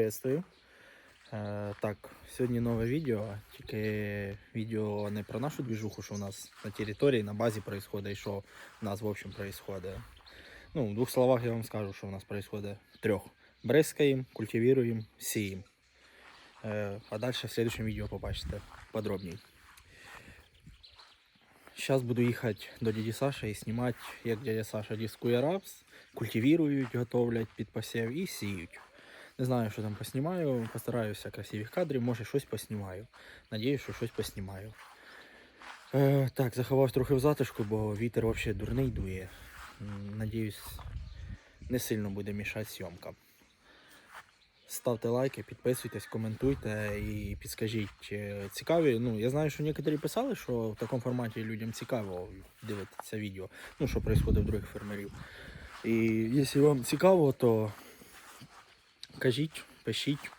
Приветствую. Е, так, сьогодні нове відео. Тільки відео не про нашу двіжуху, що у нас на території, на базі відбувається, і що у нас в общем відбувається. Ну, в двох словах я вам скажу, що у нас відбувається трьох. Бризкаємо, культивуємо, сіємо. Е, а далі в следующем відео побачите подробніше. Зараз буду їхати до дяді Саші і знімати, як дядя Саша дискує рапс, культивують, готовлять під посів і сіють. Не знаю, що там поснімаю, постараюся красивих кадрів, може щось поснімаю. Надіюсь, що щось поснімаю. Е, так, заховав трохи в затишку, бо вітер взагалі дурний дує. Надіюсь, не сильно буде мішати зйомкам. Ставте лайки, підписуйтесь, коментуйте і підскажіть, е, цікаві. Ну, я знаю, що некоторі писали, що в такому форматі людям цікаво дивитися відео, ну, що відбувається в других фермерів. І якщо вам цікаво, то кажіть, пишіть,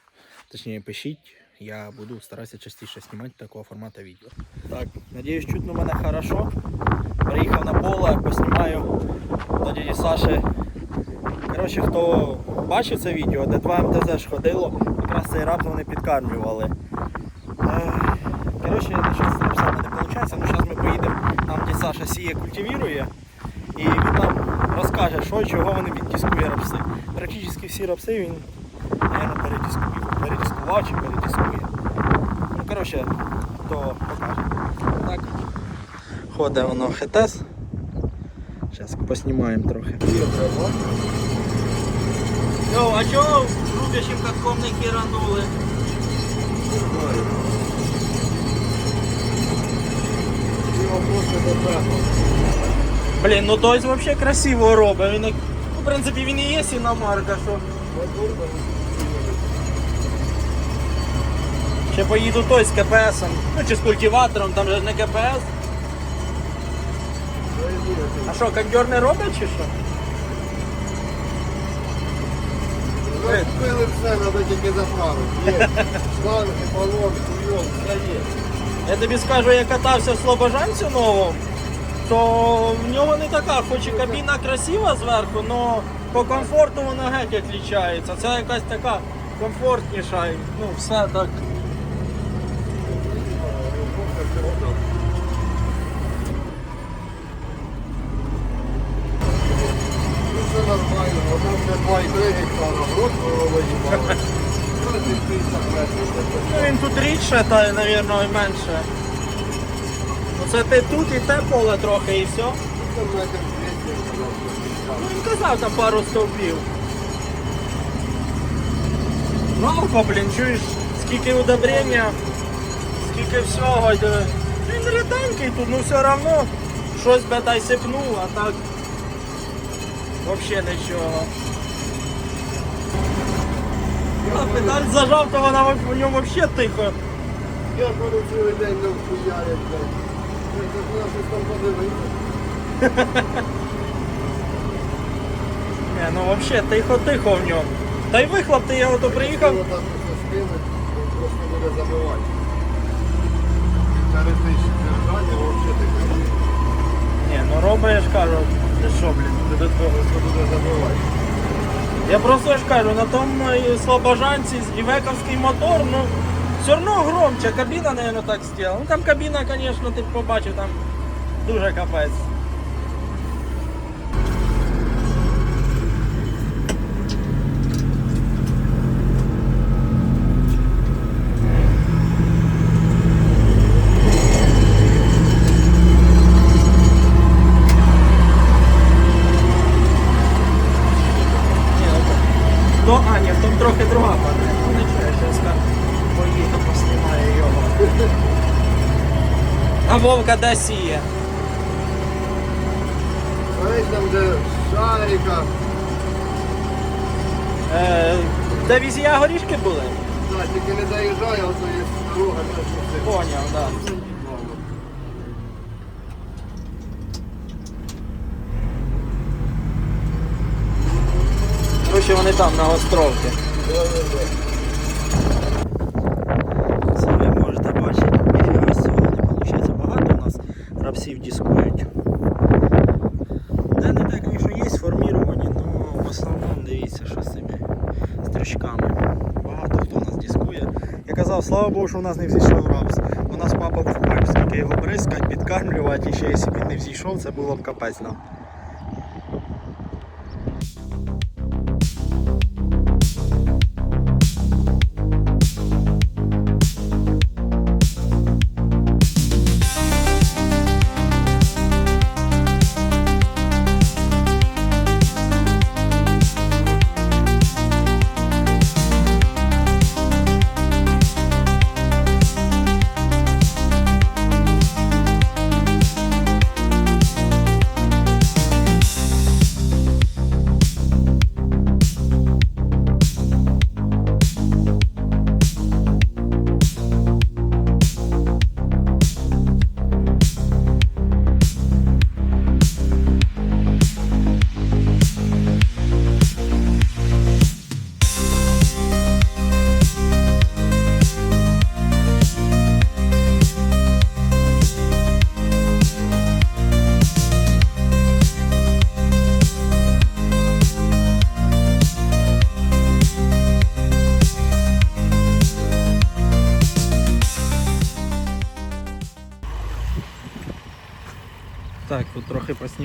точніше пишіть. Я буду старатися частіше знімати такого формату відео. Так, надіюсь, чутно мене хорошо. Приїхав на поле, поснімаю до дяді Саші. Коротше, хто бачив це відео, де 2 МТЗ ж ходило, якраз цей раб вони підкармлювали. Коротше, щось з рапсами не виходить, ну зараз ми поїдемо там, де Саша сіє, культивірує. І він нам розкаже, що чого вони відтискує рапси. Практично всі рапси він, мабуть, передискує. Чи передискує. Ну, коротше, то покаже. Так. Ходить воно хетес. Зараз поснімаємо трохи. Йо, а чого рубящим катком не хіранули? Блін, ну той взагалі красиво робить. Він, ну, в принципі, він і є іномарка, що. Ще поїду той з КПСом. Ну чи з культиватором, там же не КПС. А що, кондьор не робить чи що? Розбили все, треба тільки заправити. Є. Ставити, полом, хуйом, все є. Я тобі скажу, я катався в Слобожанцю новому, то в нього не така, хоч і кабіна красива зверху, але по комфорту вона геть відрізняється. Це якась така комфортніша. Ну, все так. Ну все нормально, воно вже 2,3 гектара, грот виїбали. 50 метрів. Ну він тут рідше, та, мабуть, менше. Оце ти тут і те поле трохи і все. Це метр 200. Ну він казав там пару стовпів. Жалко, блін, чуєш, скільки удобрення, скільки всього. Він ріденький тут, ну все одно щось би дай сипнув, а так взагалі нічого. А педаль зажав, то вона в ньому взагалі тихо. Я коли цілий день не вхуярять, блядь. Я так на щось там подивитися. Не, ну взагалі тихо-тихо в ньому. Та й вихлоп ти я ото приїхав. Його так все скинуть, він просто буде забивати. Півтори тисячі держання, взагалі таке. Ні, ну я ж кажу, ти що, блін. Додатково все буде забивати. Я просто ж кажу, на тому і слобожанці івековський мотор, ну все одно громче, кабіна, наверное, так зробила. Ну там кабіна, звісно, ти побачив, там дуже капець. Вовка де сіє? Знаєш, там де шарика, Е, де візія горішки були? да, тільки не доїжджає, а то є дорога, це. Поняв, так. Да. Короче, вони там на островці. Це ви можете бачити, ніфіга з цього не виходить. Багато у нас рапсів дискують. Де не так, звісно, є сформіровані, але в основному дивіться, що з цими стрічками. Багато казав, слава Богу, що у нас не взійшов рапс. У нас папа бачив, скільки його бризкать, підкармлювати, і ще якщо б він не взійшов, це було б капець нам.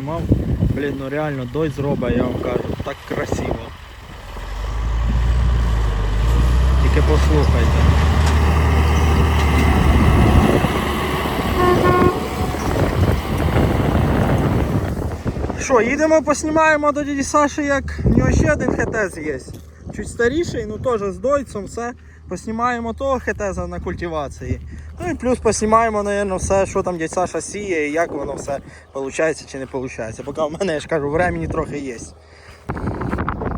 Поснімав. Блін, ну реально дощ зробить, я вам кажу, так красиво. Тільки послухайте. Що, їдемо поснімаємо до дяді Саші, як в нього ще один хетез є. Чуть старіший, ну теж з дойцем, все. Поснімаємо того хетеза на культивації. Ну і плюс поснімаємо, мабуть, все, що там дядь Саша сіє і як воно все виходить чи не виходить. Поки в мене, я ж кажу, времени трохи є.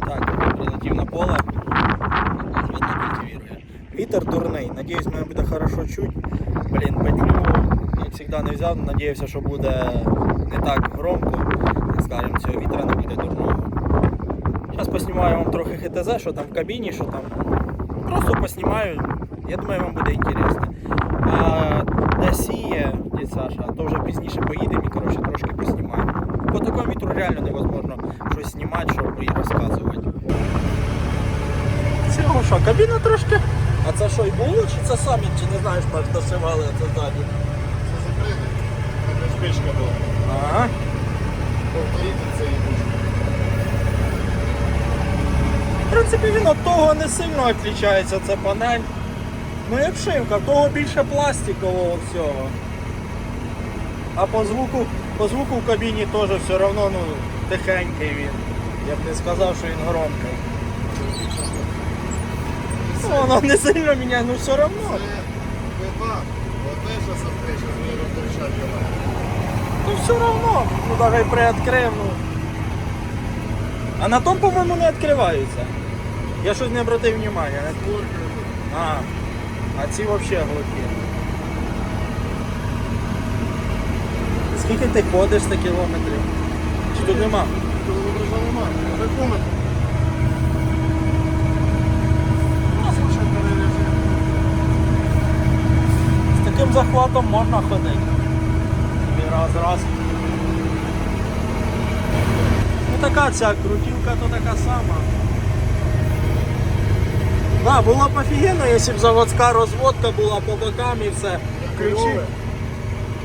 Так, прилетів на поле. Вітер дурний. Надіюсь, мене буде хорошо чуть. Блін, петлю, як завжди, не взяв, надіявся, що буде не так громко. Скажемо, цього вітра не буде дурного. Зараз поснімаю вам трохи ХТЗ, що там в кабіні, що там. Просто поснімаю. Я думаю, вам буде інтересно. А де сіє дід Саша, то вже пізніше поїдемо і коротше, трошки поснімаємо. По такому вітру реально невозможно щось знімати, щоб і розказувати. Цього що, кабіна трошки? А це що і було, чи це самі, чи не знаєш, так досивали це ззаді? Це закрите. Це шпичка була. Ага. Повторити це і буде. В принципі, він від того не сильно відрізняється, це панель. Ну і обшивка, в того більше пластикового всього. А по звуку, по звуку в кабіні теж все одно ну, тихенький він. Я б не сказав, що він громкий. Ну, воно не сильно міняє, ну все одно. Не. Ну все одно. Ну навіть приоткрив, ну. А на тому, по-моєму, не відкриваються. Я щось не обратив внимання. А, а ці взагалі глухі. Скільки ти ходиш за кілометрів? Чи тут нема? Тут лише перережим. З таким захватом можна ходити. І раз, раз. Ну така ця крутілка то така сама. Да, було б офігенно, якщо б заводська розводка була по бокам і все. Ключі.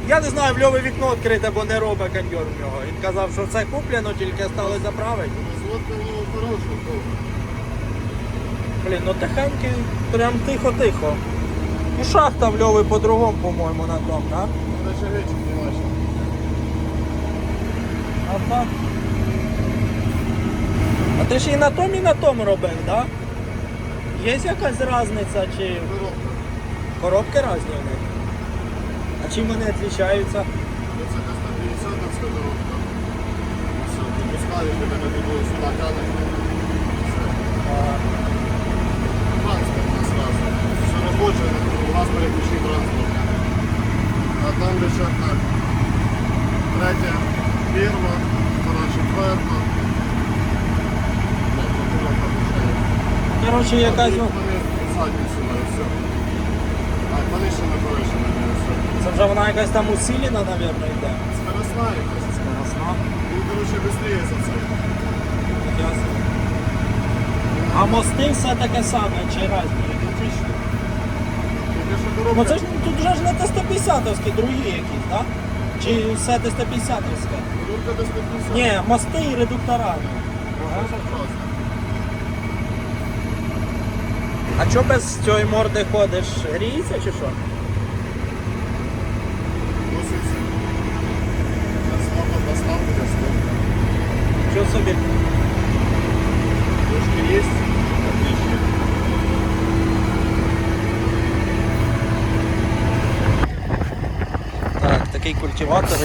Я не знаю, в Льові вікно відкрите, бо не робить кондьор в нього. Він казав, що це куплено, тільки стали заправити. Розводка в нього хороша. Блін, ну тихенький, прям тихо-тихо. І шахта в Льові по-другому, по-моєму, на тому, так? Вона ще речі не бачила. А так. А ти ж і на тому, і на тому робив, так? Є якась різниця чи коробки різні в них? А чим вони відрізняються? Це десь на 50 коробка. Все, допускали, тебе не було сюди. Все. А, Транспортно сразу. Все робоче, у нас переключив транспорт. А там лежать так. Третя, перша, втора, четверта. Так, коробка лишає. Коротше, якась. ну, Вони задні сюди, все. А, вони ще не повишені, все. Це вже вона якась там усилена, мабуть, йде. Скоросна якась. Скоросна. Він, коротше, швидше за це. Ясно. А мости все таке саме, чи різні? Ідентично. Ну це ж тут вже ж не Т-150-овські, другі якісь, так? Чи все Т-150-овське? Тільки десь не Ні, мости і редуктора. А чого без цієї морди ходиш? Гріється чи що? Носиться. Я смотрю, достав, я. Що собі? Трошки є. Отлично. Так, такий культиватор.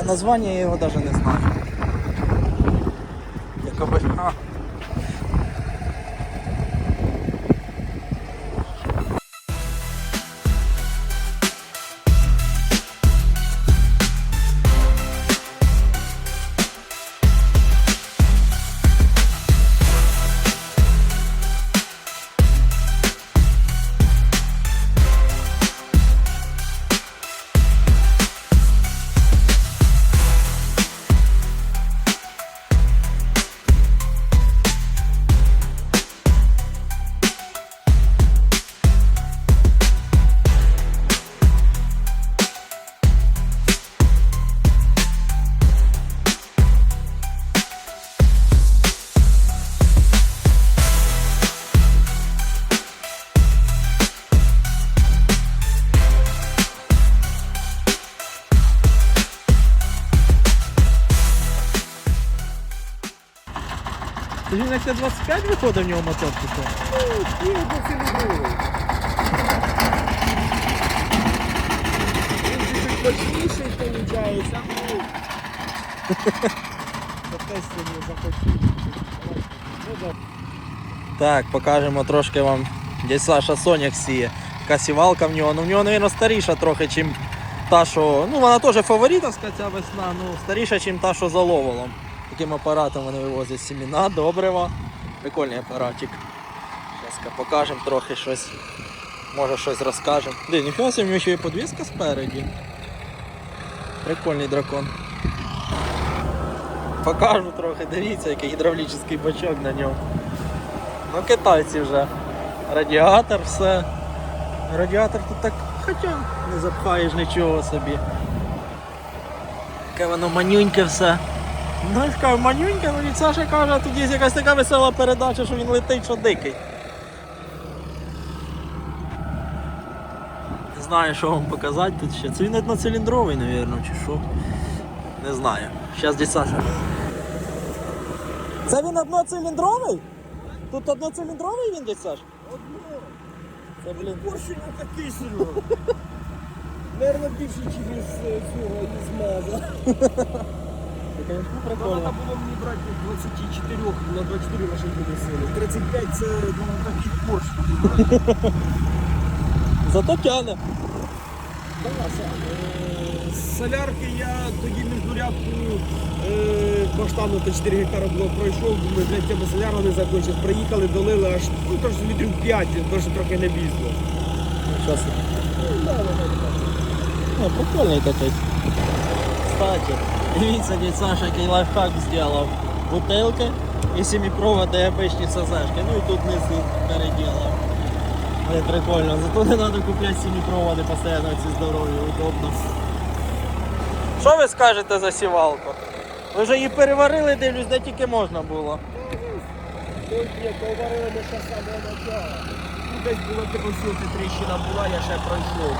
А названня я його навіть не знаю. Якоби. А. Ти як 25 виходить в нього мотор? Ні, одноциліндровий. Він чуть-чуть точніший, виходить. Ну. Так, покажемо трошки вам. Десь Саша Соняк сіє. Така сівалка в нього. Ну в нього, мабуть, старіша трохи, ніж та, що. Ну вона теж фаворитовська ця весна, ну старіша, ніж та, що за ловолом. Таким апаратом вони вивозять сіміна, добрива. Прикольний апаратик. Зараз покажемо трохи щось. Може щось розкажемо. Де, ніфіга собі, в нього ще є подвіска спереді. Прикольний дракон. Покажу трохи, дивіться, який гідравлічний бачок на ньому. Ну, китайці вже. Радіатор, все. Радіатор тут так, хоча не запхаєш нічого собі. Яке воно манюньке все. Ну, я кажу, манюньке, ну від Саша каже, тут є якась така весела передача, що він летить, що дикий. Не знаю, що вам показати тут ще. Це він одноциліндровий, мабуть, чи що. Не знаю. Зараз десь Саша. Це він одноциліндровий? Тут одноциліндровий він десь, Саш? Це, блін. Поршень отакий, Серега. Наверно, більше, ніж е, цього, із маза. Це, звісно, Треба було мені брати 24 на 24 машинки сили. 35 це ну, такий поршень. Зато тяне. Да, е, З солярки я тоді міждурядку е, баштану то 4 гектара було пройшов, думаю, блядь, тебе соляра не закончив. Приїхали, долили аж ну, трошки літрів 5, тому що трохи не бізно. Зараз. Ну, прикольний такий. Кстати, дивіться, дядь Саша, який лайфхак зробив. Бутилки і семипроводи обичні СЗшки. Ну і тут низ переділав. Не прикольно. Зато не треба купляти семипроводи постійно ці здорові, удобно. Що ви скажете за сівалку? Ви вже її переварили, дивлюсь, де тільки можна було. Ой, ні, поварили ми ще саме начало. Ну, Десь було типу сілки тріщина була, я ще пройшов.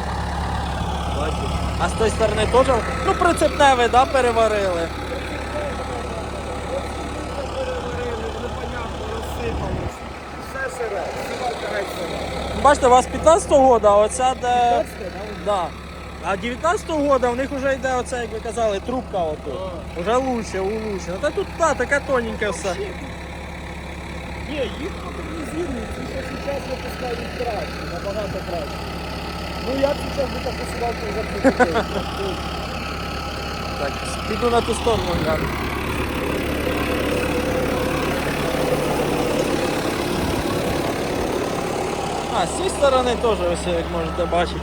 Бачиш? А з тої сторони теж, ну прицепневе, да, переварили. Бачите, у вас 15-го года, а оця де. 15, Да. А 19-го года в них вже йде оце, як ви казали, трубка отут. Уже лучше, улучше. Та тут та, така тоненька все. Ні, їх модернізують, і що зараз випускають краще, набагато краще. Ну я б зараз би таку сівалку вже. Так, піду на ту сторону гляну. А, з цієї сторони теж ось, як можете бачити,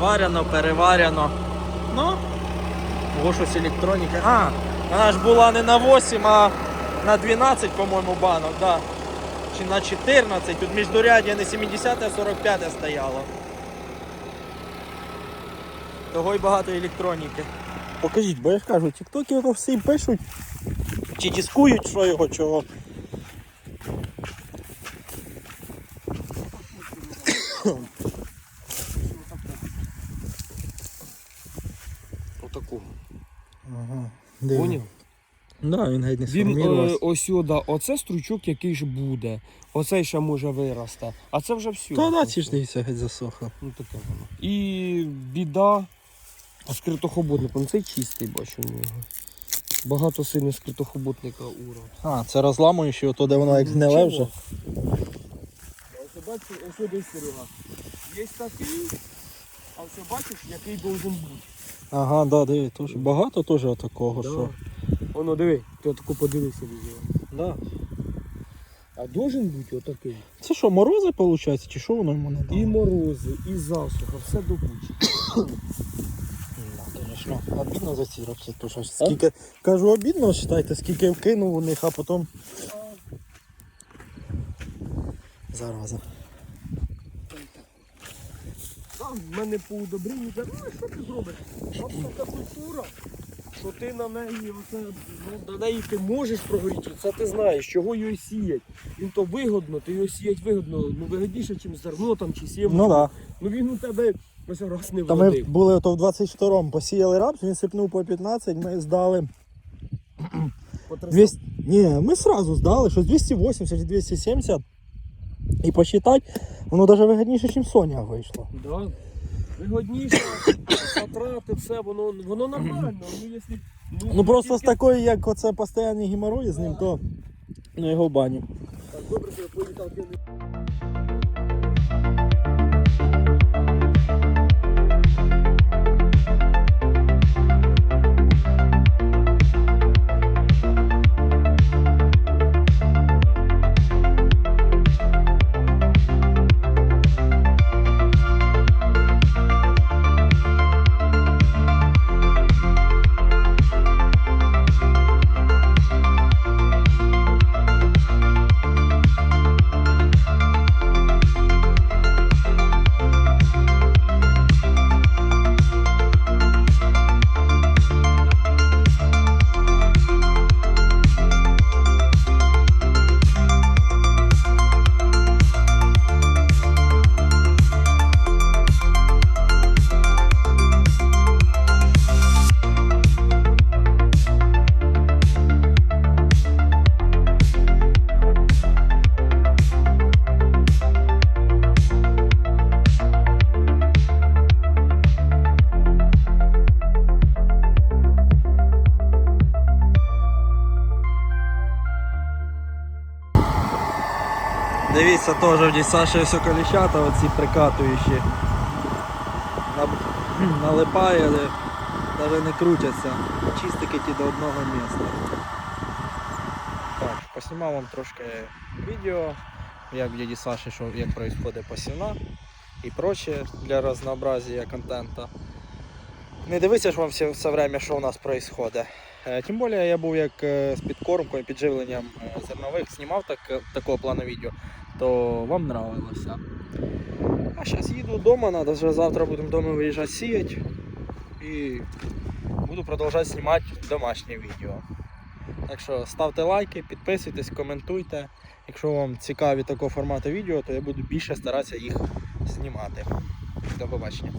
варяно, переваряно. Ну, ого, щось електроніка. А, вона ж була не на 8, а на 12, по-моєму, банок, да. чи на 14, тут міждуряддя не 70, а 45 стояло. Того й багато електроніки. Покажіть, бо я ж кажу, тіктоки то всі пишуть, чи дискують, що його чого. Отаку. Ага. Поняв? Да, він геть не Він е, сформувався. ось сюди, оце стручок, який ж буде. Оцей ще може виросте. А це вже все. Та да, ці ж дивіться, геть засохло. Ну таке воно. І біда з критохоботником. Цей чистий бачу у нього. Багато сильно скритохоботника ура. А, це розламуєш його, то де воно як гниле вже. Ось бачиш, ось десь Серега. Є такий, а ось бачиш, який должен бути. Ага, да, диви, теж багато теж такого, Да. що. Воно диви, ти таку подивися візуально. Да. А должен бути отакий. Це що, морози виходить, чи що воно йому не дало? І морози, і засуха, все до кучі. Да, Звісно, обідно за ці роки, то що скільки, кажу, обідно, вважайте, скільки вкинув у них, а потім... Зараза. Там в мене по удобрінню, ну що ти зробиш? Така культура, що ти на неї, оце, ну, на неї ти можеш прогоріти, це ти знаєш, чого її сіять. Їм то вигодно, ти його сіять вигодно, ну вигодніше, ніж зерно там чи сіємо. Ну так. Ну він у тебе ось раз не Да. Та ми вродив. були то в 22-му, посіяли рапс, він сипнув по 15, ми здали. Потрясав. 200... Ні, ми сразу здали, що 280 чи 270. І посчитати, воно навіть вигідніше, ніж Соня вийшло. Да. Вигодніше, затрати, все, воно, воно нормально. Ну, якщо, Ну просто з тільки- такої, як оце постійні геморої з ним, то ну його баню. Так, добре, що я поїхав. я не- Теж в Саші все коліщата, оці прикатуючі. Налипає, але навіть не крутяться. Чистики ті до одного місця. Так, поснімав вам трошки відео, як в дяді Саші, що, як відбувається посівна і прочее для разнообразия контента. Не дивися ж вам все, все время, що у нас відбувається. Е, Тим більше я був як е, з підкормкою, підживленням е, зернових, знімав так, такого плану відео, то вам нравилося. А зараз їду вдома, надо вже завтра будемо вдома виїжджати сіяти і буду продовжувати знімати домашнє відео. Так що ставте лайки, підписуйтесь, коментуйте. Якщо вам цікаві такого формату відео, то я буду більше старатися їх знімати. До побачення.